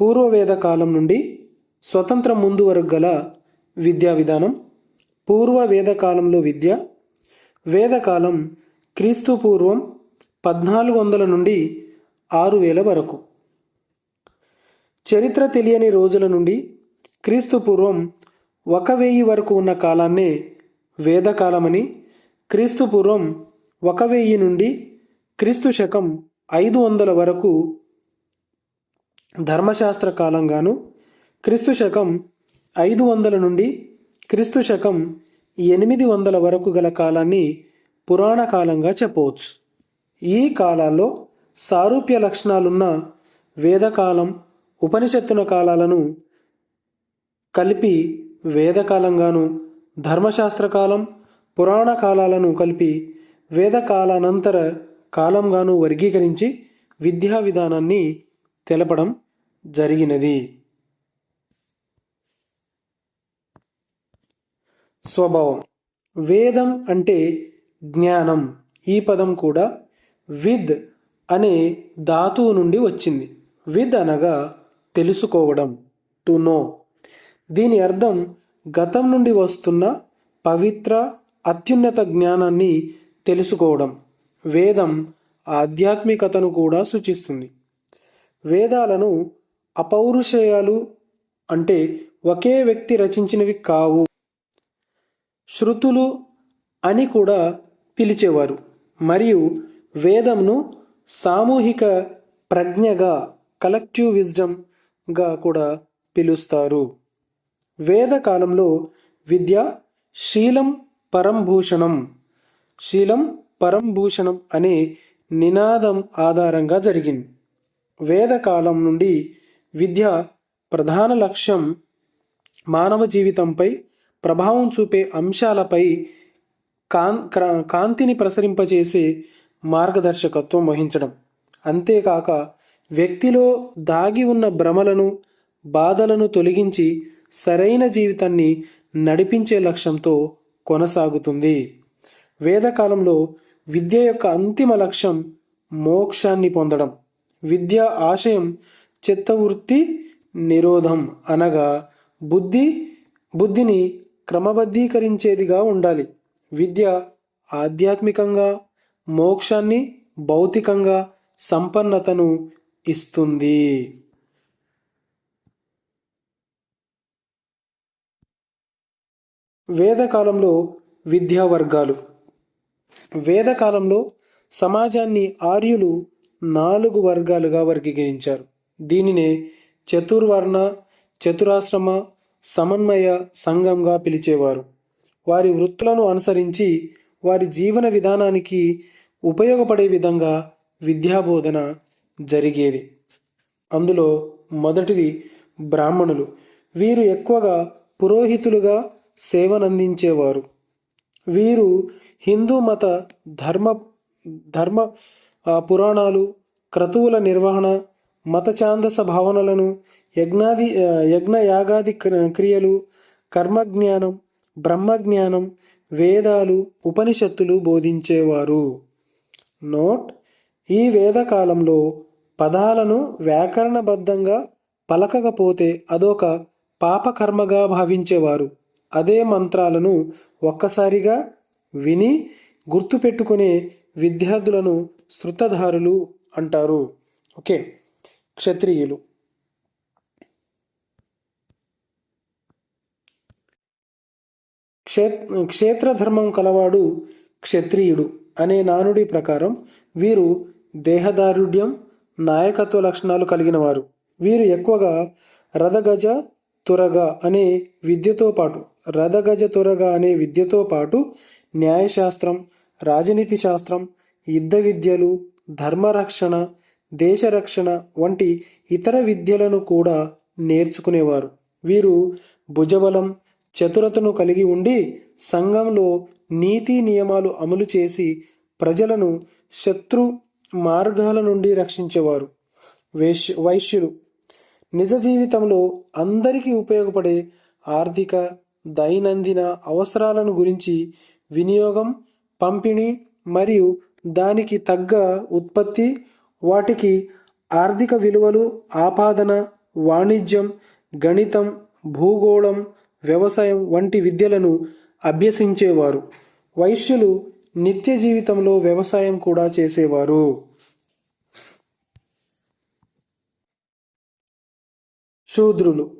పూర్వవేద కాలం నుండి స్వతంత్రం ముందు వరకు గల విద్యా విధానం పూర్వ వేదకాలంలో విద్య వేదకాలం క్రీస్తు పూర్వం పద్నాలుగు వందల నుండి ఆరు వేల వరకు. చరిత్ర తెలియని రోజుల నుండి క్రీస్తు పూర్వం ఒక వెయ్యి వరకు ఉన్న కాలాన్నే వేదకాలమని క్రీస్తు పూర్వం ఒక వెయ్యి నుండి క్రీస్తు శకం ఐదు వందల వరకు ధర్మశాస్త్ర కాలంగాను క్రీస్తు శకం ఐదు వందల నుండి క్రీస్తు శకం ఎనిమిది వందల వరకు గల కాలాన్ని పురాణ కాలంగా చెప్పవచ్చు. ఈ కాలాల్లో సారూప్య లక్షణాలున్న వేదకాలం ఉపనిషత్తున కాలాలను కలిపి వేదకాలంగాను ధర్మశాస్త్ర కాలం పురాణ కాలాలను కలిపి వేదకాలానంతర కాలంగాను వర్గీకరించి విద్యా విధానాన్ని తెలపడం జరిగినది. స్వభావం. వేదం అంటే జ్ఞానం. ఈ పదం కూడా విద్ అనే ధాతువు నుండి వచ్చింది. విద్ అనగా తెలుసుకోవడం టు నో దీని అర్థం గతం నుండి వస్తున్న పవిత్ర అత్యున్నత జ్ఞానాన్ని తెలుసుకోవడం. వేదం ఆధ్యాత్మికతను కూడా సూచిస్తుంది. వేదాలను అపౌరుషేయాలు అంటే ఒకే వ్యక్తి రచించినవి కావు. శృతులు అని కూడా పిలిచేవారు. మరియు వేదంను సామూహిక ప్రజ్ఞగా కలెక్టివ్ విజ్డమ్గా కూడా పిలుస్తారు. వేద కాలంలో విద్య శీలం పరంభూషణం శీలం పరంభూషణం అనే నినాదం ఆధారంగా జరిగింది. వేదకాలం నుండి విద్య ప్రధాన లక్ష్యం మానవ జీవితంపై ప్రభావం చూపే అంశాలపై కాన్ క్ర- కాంతిని ప్రసరింపజేసే మార్గదర్శకత్వం వహించడం. అంతేకాక వ్యక్తిలో దాగి ఉన్న భ్రమలను బాధలను తొలగించి సరైన జీవితాన్ని నడిపించే లక్ష్యంతో కొనసాగుతుంది. వేదకాలంలో విద్య యొక్క అంతిమ లక్ష్యం మోక్షాన్ని పొందడం. విద్య ఆశయం చిత్తవృత్తి నిరోధం అనగా బుద్ధి బుద్ధిని క్రమబద్ధీకరించేదిగా ఉండాలి. విద్య ఆధ్యాత్మికంగా మోక్షాన్ని భౌతికంగా సంపన్నతను ఇస్తుంది. వేదకాలంలో విద్యా వర్గాలు వేదకాలంలో సమాజాన్ని ఆర్యులు నాలుగు వర్గాలుగా వర్గీకరించారు. దీనినే చతుర్వర్ణ చతురాశ్రమ సమన్వయ సంఘంగా పిలిచేవారు. వారి వృత్తులను అనుసరించి వారి జీవన విధానానికి ఉపయోగపడే విధంగా విద్యాబోధన జరిగేది. అందులో మొదటిది బ్రాహ్మణులు. వీరు ఎక్కువగా పురోహితులుగా సేవనందించేవారు. వీరు హిందూ మత ధర్మ ధర్మ పురాణాలు క్రతువుల నిర్వహణ మత ఛాందస భావనలను యజ్ఞాది యజ్ఞయాగాది యజ్ఞ యాగాది క్రియలు కర్మజ్ఞానం బ్రహ్మజ్ఞానం వేదాలు ఉపనిషత్తులు బోధించేవారు. నోట్. ఈ వేదకాలంలో పదాలను వ్యాకరణబద్ధంగా పలకకపోతే అదొక పాపకర్మగా భావించేవారు. అదే మంత్రాలను ఒక్కసారిగా విని గుర్తుపెట్టుకునే విద్యార్థులను శృతధారులు అంటారు. ఓకే క్షత్రియులు. క్షే క్షేత్రధర్మం కలవాడు క్షత్రియుడు అనే నానుడి ప్రకారం వీరు దేహదారుఢ్యం నాయకత్వ లక్షణాలు కలిగిన వారు వీరు ఎక్కువగా రథగజ తురగ అనే విద్యతో పాటు రథగజ తురగ అనే విద్యతో పాటు న్యాయశాస్త్రం రాజనీతి శాస్త్రం యుద్ధ విద్యలు ధర్మరక్షణ దేశరక్షణ వంటి ఇతర విద్యలను కూడా నేర్చుకునేవారు. వీరు భుజబలం చతురతను కలిగి ఉండి సంఘంలో నీతి నియమాలు అమలు చేసి ప్రజలను శత్రు మార్గాల నుండి రక్షించేవారు. వైశ్య వైశ్యులు. నిజ జీవితంలో అందరికీ ఉపయోగపడే ఆర్థిక దైనందిన అవసరాలను గురించి వినియోగం పంపిణీ మరియు దానికి తగ్గ ఉత్పత్తి వాటికి ఆర్థిక విలువలు ఆపాదన వాణిజ్యం గణితం భూగోళం వ్యవసాయం వంటి విద్యలను అభ్యసించేవారు. వైశ్యులు నిత్య జీవితంలో వ్యవసాయం కూడా చేసేవారు. శూద్రులు.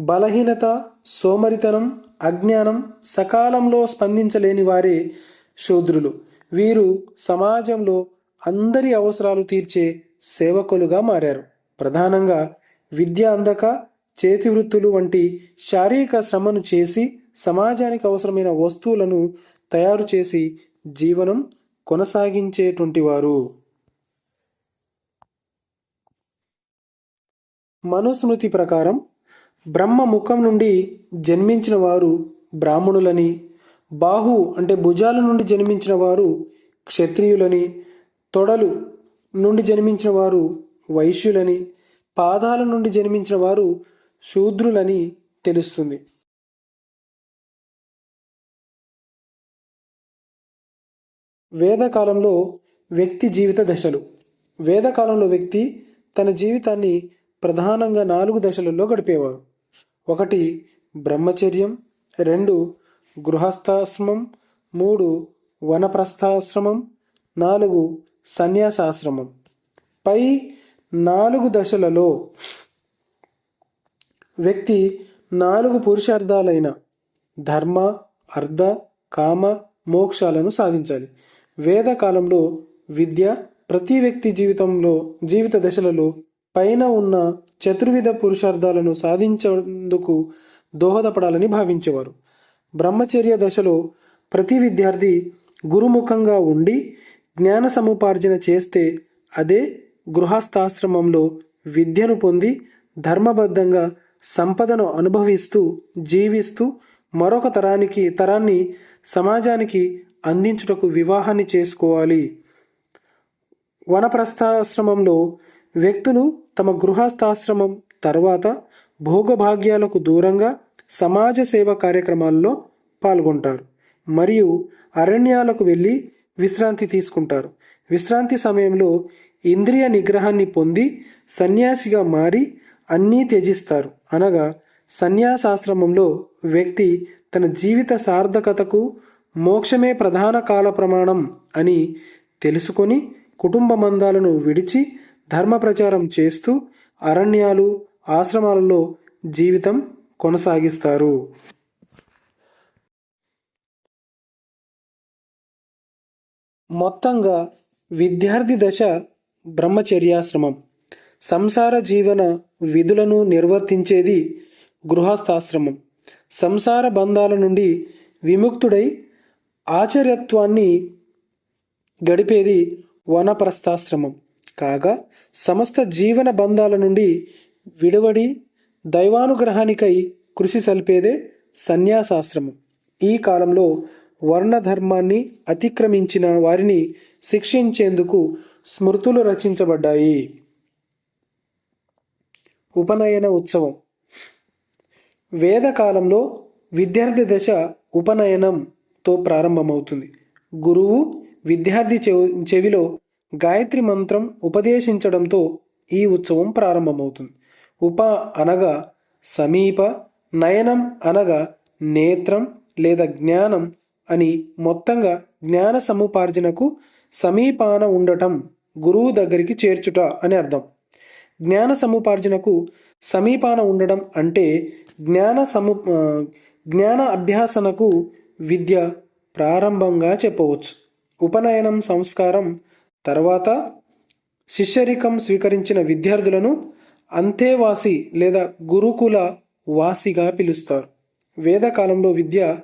బలహీనత సోమరితనం అజ్ఞానం సకాలంలో స్పందించలేని వారే శూద్రులు. వీరు సమాజంలో అందరి అవసరాలు తీర్చే సేవకులుగా మారారు. ప్రధానంగా విద్య అందక చేతి వృత్తులు వంటి శారీరక శ్రమను చేసి సమాజానికి అవసరమైన వస్తువులను తయారు చేసి జీవనం కొనసాగించేటువంటి వారు. మనుస్మృతి ప్రకారం బ్రహ్మ ముఖం నుండి జన్మించిన వారు బ్రాహ్మణులని బాహు అంటే భుజాల నుండి జన్మించిన వారు క్షత్రియులని తొడలు నుండి జన్మించిన వారు వైశ్యులని పాదాల నుండి జన్మించిన వారు శూద్రులని తెలుస్తుంది. వేదకాలంలో వ్యక్తి జీవిత దశలు. వేదకాలంలో వ్యక్తి తన జీవితాన్ని ప్రధానంగా నాలుగు దశలలో గడిపేవారు. ఒకటి బ్రహ్మచర్యం. రెండు గృహస్థాశ్రమం మూడు వనప్రస్థాశ్రమం నాలుగు సన్యాసాశ్రమం. పై నాలుగు దశలలో వ్యక్తి నాలుగు పురుషార్థాలైన ధర్మ అర్ధ కామ మోక్షాలను సాధించాలి. వేదకాలంలో విద్య ప్రతి వ్యక్తి జీవితంలో జీవిత దశలలో పైన ఉన్న చతుర్విధ పురుషార్థాలను సాధించేందుకు దోహదపడాలని భావించేవారు. బ్రహ్మచర్య దశలో ప్రతి విద్యార్థి గురుముఖంగా ఉండి జ్ఞాన సముపార్జన చేస్తే అదే గృహస్థాశ్రమంలో విద్యను పొంది ధర్మబద్ధంగా సంపదను అనుభవిస్తూ జీవిస్తూ మరొక తరానికి తరాన్ని సమాజానికి అందించుటకు వివాహాన్ని చేసుకోవాలి. వనప్రస్థాశ్రమంలో వ్యక్తులు తమ గృహస్థాశ్రమం తర్వాత భోగభాగ్యాలకు దూరంగా సమాజ సేవ కార్యక్రమాల్లో పాల్గొంటారు మరియు అరణ్యాలకు వెళ్ళి విశ్రాంతి తీసుకుంటారు. విశ్రాంతి సమయంలో ఇంద్రియ నిగ్రహాన్ని పొంది సన్యాసిగా మారి అన్నీ త్యజిస్తారు. అనగా సన్యాసాశ్రమంలో వ్యక్తి తన జీవిత సార్థకతకు మోక్షమే ప్రధాన కాల ప్రమాణం అని తెలుసుకొని కుటుంబ మందాలను విడిచి ధర్మ ప్రచారం చేస్తూ అరణ్యాలు ఆశ్రమాలలో జీవితం కొనసాగిస్తారు. మొత్తంగా విద్యార్థి దశ బ్రహ్మచర్యాశ్రమం. సంసార జీవన విధులను నిర్వర్తించేది గృహస్థాశ్రమం. సంసార బంధాల నుండి విముక్తుడై ఆచార్యత్వాన్ని గడిపేది వనప్రస్థాశ్రమం. కాగా సమస్త జీవన బంధాల నుండి విడవడి దైవానుగ్రహానికై కృషి సల్పేదే సన్యాసాశ్రమం. ఈ కాలంలో వర్ణధర్మాన్ని అతిక్రమించిన వారిని శిక్షించేందుకు స్మృతులు రచించబడ్డాయి. ఉపనయన ఉత్సవం. వేదకాలంలో విద్యార్థి దశ ఉపనయనంతో ప్రారంభమవుతుంది. గురువు విద్యార్థి చెవిలో గాయత్రి మంత్రం ఉపదేశించడంతో ఈ ఉత్సవం ప్రారంభమవుతుంది. ఉప అనగా సమీప నయనం అనగా నేత్రం లేదా జ్ఞానం అని మొత్తంగా జ్ఞాన సముపార్జనకు సమీపాన ఉండటం గురువు దగ్గరికి చేర్చుట అని అర్థం. జ్ఞాన సముపార్జనకు సమీపాన ఉండడం అంటే జ్ఞాన సము జ్ఞాన అభ్యాసనకు విద్య ప్రారంభంగా చెప్పవచ్చు. ఉపనయనం సంస్కారం తర్వాత శిష్యరికం స్వీకరించిన విద్యార్థులను అంతేవాసి లేదా గురుకుల వాసిగా పిలుస్తారు. వేదకాలంలో విద్య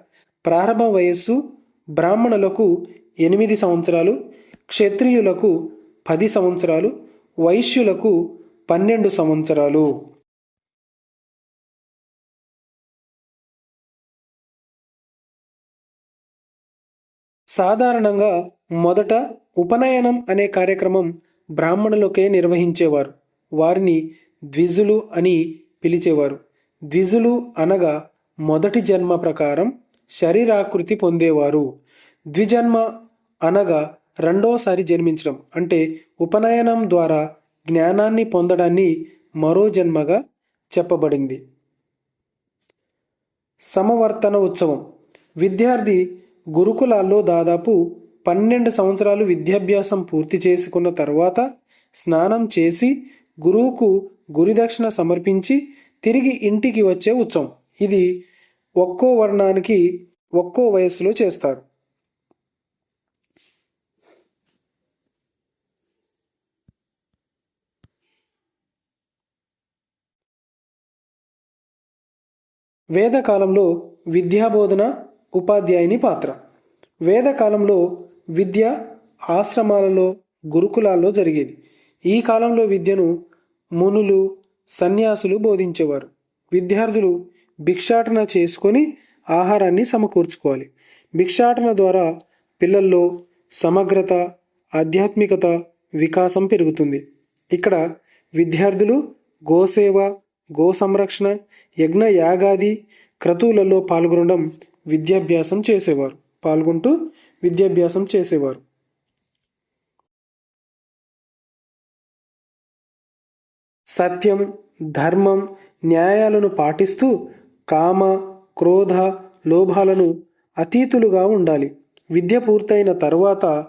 ప్రారంభ వయస్సు బ్రాహ్మణులకు ఎనిమిది సంవత్సరాలు క్షత్రియులకు పది సంవత్సరాలు వైశ్యులకు పన్నెండు సంవత్సరాలు. సాధారణంగా మొదట ఉపనయనం అనే కార్యక్రమం బ్రాహ్మణులకే నిర్వహించేవారు. వారిని ద్విజులు అని పిలిచేవారు. ద్విజులు అనగా మొదటి జన్మ ప్రకారం శరీరాకృతి పొందేవారు. ద్విజన్మ అనగా రెండోసారి జన్మించడం అంటే ఉపనయనం ద్వారా జ్ఞానాన్ని పొందడాన్ని మరో జన్మగా చెప్పబడింది. సమవర్తన ఉత్సవం. విద్యార్థి గురుకులాల్లో దాదాపు పన్నెండు సంవత్సరాలు విద్యాభ్యాసం పూర్తి చేసుకున్న తర్వాత స్నానం చేసి గురువుకు గురిదక్షిణ సమర్పించి తిరిగి ఇంటికి వచ్చే ఉత్సవం. ఇది ఒక్కో వర్ణానికి ఒక్కో వయస్సులో చేస్తారు. వేదకాలంలో విద్యాబోధన ఉపాధ్యాయుని పాత్ర. వేదకాలంలో విద్య ఆశ్రమాలలో గురుకులాల్లో జరిగేది. ఈ కాలంలో విద్యను మునులు సన్యాసులు బోధించేవారు. విద్యార్థులు భిక్షాటన చేసుకొని ఆహారాన్ని సమకూర్చుకోవాలి. భిక్షాటన ద్వారా పిల్లల్లో సమగ్రత ఆధ్యాత్మికత వికాసం పెరుగుతుంది. ఇక్కడ విద్యార్థులు గోసేవ గో సంరక్షణ యజ్ఞ యాగాది క్రతువులలో పాల్గొనడం విద్యాభ్యాసం చేసేవారు. పాల్గొంటూ విద్యాభ్యాసం చేసేవారు. సత్యం ధర్మం న్యాయాలను పాటిస్తూ కామ క్రోధ లోభాలను అతీతులుగా ఉండాలి. విద్య పూర్తయిన తర్వాత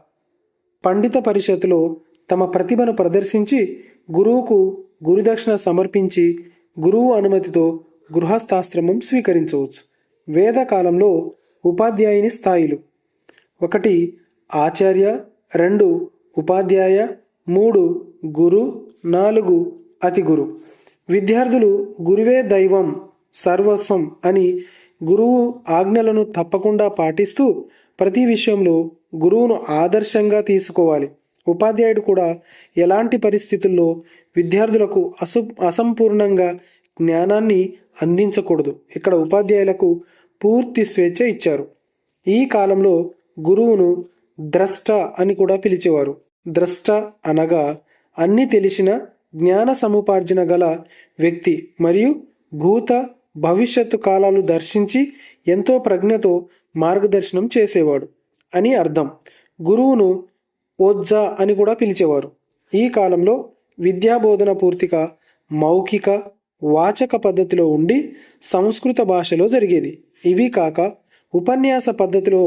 పండిత పరిషత్లో తమ ప్రతిభను ప్రదర్శించి గురువుకు గురుదక్షిణ సమర్పించి గురువు అనుమతితో గృహస్థాశ్రమం స్వీకరించవచ్చు. వేదకాలంలో ఉపాధ్యాయుని స్థాయిలు. ఒకటి ఆచార్య. రెండు ఉపాధ్యాయ. మూడు గురు. నాలుగు అతి గురు. విద్యార్థులు గురువే దైవం సర్వస్వం అని గురువు ఆజ్ఞలను తప్పకుండా పాటిస్తూ ప్రతి విషయంలో గురువును ఆదర్శంగా తీసుకోవాలి. ఉపాధ్యాయుడు కూడా ఎలాంటి పరిస్థితుల్లో విద్యార్థులకు అసు అసంపూర్ణంగా జ్ఞానాన్ని అందించకూడదు. ఇక్కడ ఉపాధ్యాయులకు పూర్తి స్వేచ్ఛ ఇచ్చారు. ఈ కాలంలో గురువును ద్రష్ట అని కూడా పిలిచేవారు. ద్రష్ట అనగా అన్ని తెలిసిన జ్ఞాన సముపార్జన గల వ్యక్తి మరియు భూత భవిష్యత్తు కాలాలు దర్శించి ఎంతో ప్రజ్ఞతో మార్గదర్శనం చేసేవాడు అని అర్థం. గురువును ఓజ్జా అని కూడా పిలిచేవారు. ఈ కాలంలో విద్యాబోధన పూర్తిగా మౌఖిక వాచక పద్ధతిలో ఉండి సంస్కృత భాషలో జరిగేది. ఇవి కాక ఉపన్యాస పద్ధతిలో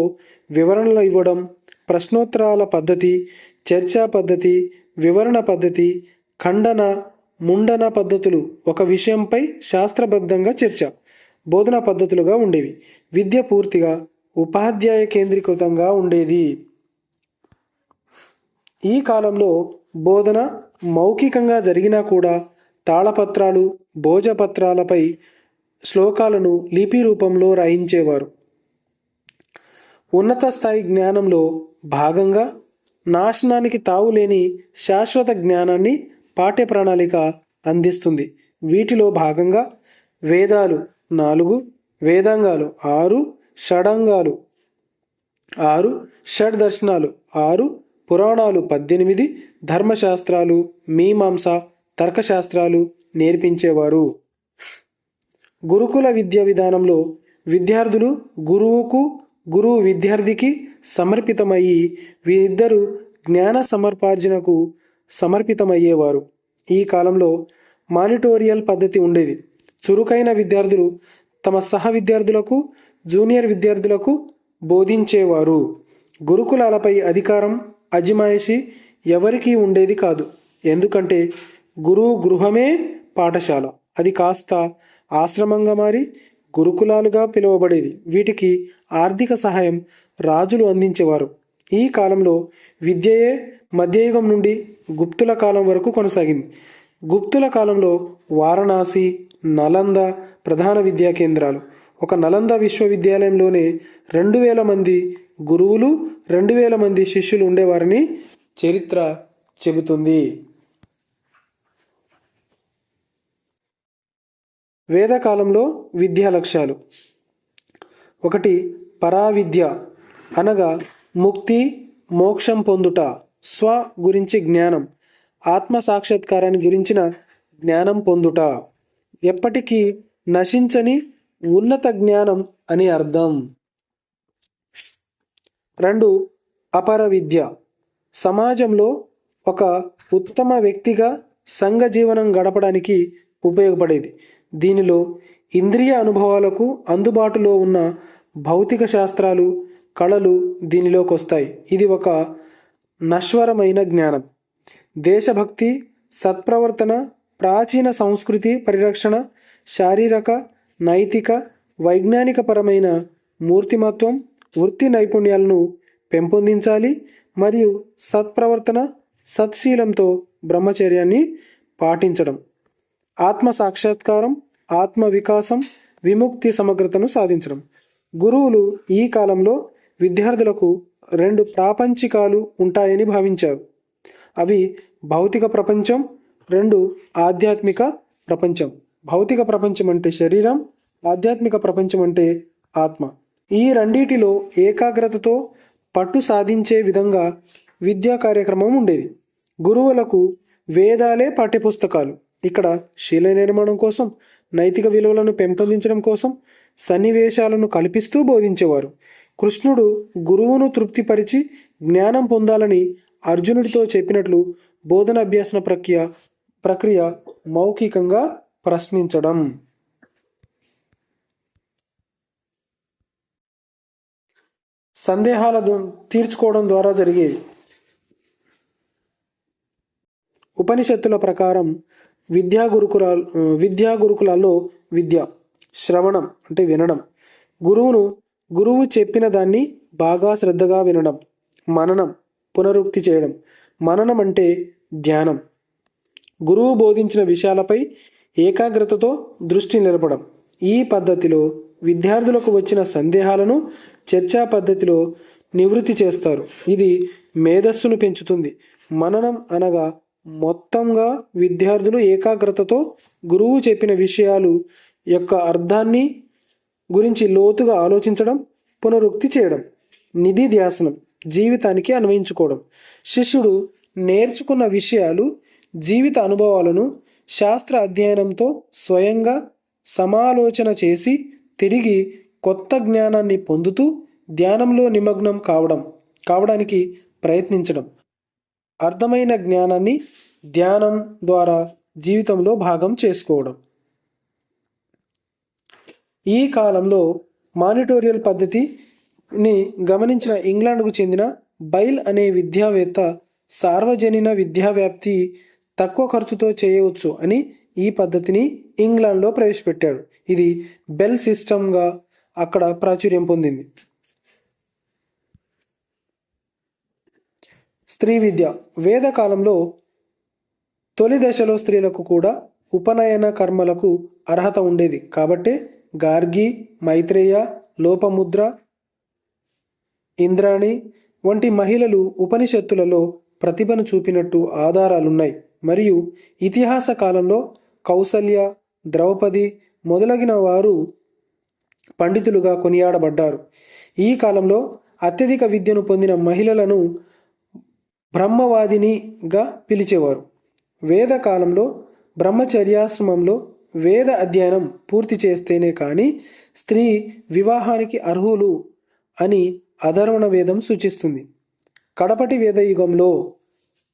వివరణలు ఇవ్వడం ప్రశ్నోత్తరాల పద్ధతి చర్చా పద్ధతి వివరణ పద్ధతి ఖండన ముండన పద్ధతులు ఒక విషయంపై శాస్త్రబద్ధంగా చర్చ బోధన పద్ధతులుగా ఉండేవి. విద్య పూర్తిగా ఉపాధ్యాయ కేంద్రీకృతంగా ఉండేది. ఈ కాలంలో బోధన మౌఖికంగా జరిగినా కూడా తాళపత్రాలు భోజపత్రాలపై శ్లోకాలను లిపి రూపంలో రాయించేవారు. ఉన్నత స్థాయి జ్ఞానంలో భాగంగా నాశనానికి తావులేని శాశ్వత జ్ఞానాన్ని పాఠ్య ప్రణాళిక అందిస్తుంది. వీటిలో భాగంగా వేదాలు నాలుగు వేదాంగాలు ఆరు షడంగాలు ఆరు షడ్ దర్శనాలు ఆరు పురాణాలు పద్దెనిమిది ధర్మశాస్త్రాలు మీమాంస తర్కశాస్త్రాలు నేర్పించేవారు. గురుకుల విద్య విధానంలో విద్యార్థులు గురువుకు గురువు విద్యార్థికి సమర్పితమయ్యి వీరిద్దరూ జ్ఞాన సమర్పార్జనకు సమర్పితమయ్యేవారు. ఈ కాలంలో మానిటోరియల్ పద్ధతి ఉండేది. చురుకైన విద్యార్థులు తమ సహ విద్యార్థులకు జూనియర్ విద్యార్థులకు బోధించేవారు. గురుకులాలపై అధికారం అజమాయిషి ఎవరికీ ఉండేది కాదు. ఎందుకంటే గురువు గృహమే పాఠశాల. అది కాస్త ఆశ్రమంగా మారి గురుకులాలుగా పిలువబడేది. వీటికి ఆర్థిక సహాయం రాజులు అందించేవారు. ఈ కాలంలో విద్యయే మధ్యయుగం నుండి గుప్తుల కాలం వరకు కొనసాగింది. గుప్తుల కాలంలో వారణాసి నలంద ప్రధాన విద్యా కేంద్రాలు. ఒక నలంద విశ్వవిద్యాలయంలోనే రెండు వేల మంది గురువులు రెండు వేల మంది శిష్యులు ఉండేవారని చరిత్ర చెబుతుంది. వేదకాలంలో విద్యా లక్ష్యాలు. ఒకటి పరావిద్య అనగా ముక్తి మోక్షం పొందుట. స్వ గురించి జ్ఞానం ఆత్మ సాక్షాత్కారాన్ని గురించిన జ్ఞానం పొందుట. ఎప్పటికీ నశించని ఉన్నత జ్ఞానం అని అర్థం. రెండు అపర విద్య. సమాజంలో ఒక ఉత్తమ వ్యక్తిగా సంఘ జీవనం గడపడానికి ఉపయోగపడేది. దీనిలో ఇంద్రియ అనుభవాలకు అందుబాటులో ఉన్న భౌతిక శాస్త్రాలు కళలు దీనిలోకి వస్తాయి ఇది ఒక నశ్వరమైన జ్ఞానం. దేశభక్తి సత్ప్రవర్తన ప్రాచీన సంస్కృతి పరిరక్షణ శారీరక నైతిక వైజ్ఞానికపరమైన మూర్తిమత్వం వృత్తి నైపుణ్యాలను పెంపొందించాలి మరియు సత్ప్రవర్తన సత్శీలంతో బ్రహ్మచర్యాన్ని పాటించడం. ఆత్మ సాక్షాత్కారం ఆత్మ వికాసం విముక్తి సమగ్రతను సాధించడం. గురువులు ఈ కాలంలో విద్యార్థులకు రెండు ప్రాపంచికాలు ఉంటాయని భావించారు. అవి భౌతిక ప్రపంచం రెండు ఆధ్యాత్మిక ప్రపంచం. భౌతిక ప్రపంచం అంటే శరీరం ఆధ్యాత్మిక ప్రపంచం అంటే ఆత్మ. ఈ రెండిటిలో ఏకాగ్రతతో పట్టు సాధించే విధంగా విద్యా కార్యక్రమం ఉండేది. గురువులకు వేదాలే పాఠ్యపుస్తకాలు. ఇక్కడ శీల నిర్మాణం కోసం నైతిక విలువలను పెంపొందించడం కోసం సన్నివేశాలను కల్పిస్తూ బోధించేవారు. కృష్ణుడు గురువును తృప్తిపరిచి జ్ఞానం పొందాలని అర్జునుడితో చెప్పినట్లు బోధన అభ్యాసన ప్రక్రియ ప్రక్రియ మౌఖికంగా ప్రశ్నించడం. సందేహాల తీర్చుకోవడం ద్వారా జరిగేది ఉపనిషత్తుల ప్రకారం విద్యా గురుకుల విద్యా గురుకులాల్లో విద్య శ్రవణం అంటే వినడం. గురువును గురువు చెప్పిన దాన్ని బాగా శ్రద్ధగా వినడం మననం పునరుక్తి చేయడం మననం అంటే ధ్యానం. గురువు బోధించిన విషయాలపై ఏకాగ్రతతో దృష్టి నిలపడం. ఈ పద్ధతిలో విద్యార్థులకు వచ్చిన సందేహాలను చర్చా పద్ధతిలో నివృత్తి చేస్తారు. ఇది మేధస్సును పెంచుతుంది. మననం అనగా మొత్తంగా విద్యార్థులు ఏకాగ్రతతో గురువు చెప్పిన విషయాలు యొక్క అర్థాన్ని గురించి లోతుగా ఆలోచించడం పునరుక్తి చేయడం నిధి ధ్యాసనం జీవితానికి అన్వయించుకోవడం. శిష్యుడు నేర్చుకున్న విషయాలు జీవిత అనుభవాలను శాస్త్ర అధ్యయనంతో స్వయంగా సమాలోచన చేసి తిరిగి కొత్త జ్ఞానాన్ని పొందుతూ ధ్యానంలో నిమగ్నం కావడం కావడానికి ప్రయత్నించడం. అర్థమైన జ్ఞానాన్ని ధ్యానం ద్వారా జీవితంలో భాగం చేసుకోవడం. ఈ కాలంలో మానిటోరియల్ పద్ధతిని గమనించిన ఇంగ్లాండ్కు చెందిన బైల్ అనే విద్యావేత్త సార్వజనీన విద్యావ్యాప్తి తక్కువ ఖర్చుతో చేయవచ్చు అని ఈ పద్ధతిని ఇంగ్లాండ్లో ప్రవేశపెట్టాడు. ఇది బెల్ సిస్టమ్గా అక్కడ ప్రాచుర్యం పొందింది. స్త్రీ విద్య. వేదకాలంలో తొలి దశలో స్త్రీలకు కూడా ఉపనయన కర్మలకు అర్హత ఉండేది. కాబట్టే గార్గి మైత్రేయ లోపముద్ర ఇంద్రాణి వంటి మహిళలు ఉపనిషత్తులలో ప్రతిభను చూపినట్టు ఆధారాలున్నాయి. మరియు ఇతిహాస కాలంలో కౌసల్య ద్రౌపది మొదలగిన వారు పండితులుగా కొనియాడబడ్డారు. ఈ కాలంలో అత్యధిక విద్యను పొందిన మహిళలను బ్రహ్మవాదినిగా పిలిచేవారు. వేద కాలంలో బ్రహ్మచర్యాశ్రమంలో వేద అధ్యయనం పూర్తి చేస్తేనే కానీ స్త్రీ వివాహానికి అర్హులు అని అధర్వణ వేదం సూచిస్తుంది. కడపటి వేద యుగంలో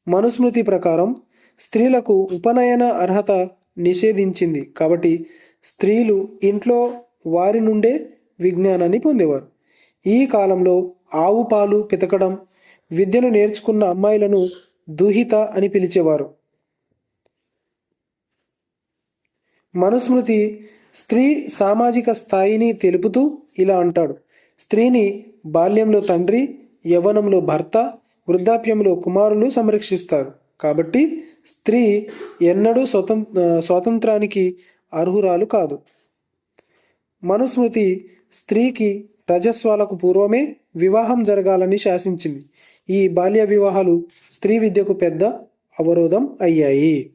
మనుస్మృతి ప్రకారం స్త్రీలకు ఉపనయన అర్హత నిషేధించింది. కాబట్టి స్త్రీలు ఇంట్లో వారి నుండే విజ్ఞానాన్ని పొందేవారు. ఈ కాలంలో ఆవు పాలు పితకడం విద్యను నేర్చుకున్న అమ్మాయిలను దుహిత అని పిలిచేవారు. మనుస్మృతి స్త్రీ సామాజిక స్థాయిని తెలుపుతూ ఇలా అంటాడు. స్త్రీని బాల్యంలో తండ్రి యవ్వనంలో భర్త వృద్ధాప్యంలో కుమారులు సంరక్షిస్తారు. కాబట్టి స్త్రీ ఎన్నడూ స్వతం స్వాతంత్రానికి అర్హురాలు కాదు. మనుస్మృతి స్త్రీకి రజస్వాలకు పూర్వమే వివాహం జరగాలని శాసించింది. ఈ బాల్య వివాహాలు స్త్రీ విద్యకు పెద్ద అవరోధం అయ్యాయి.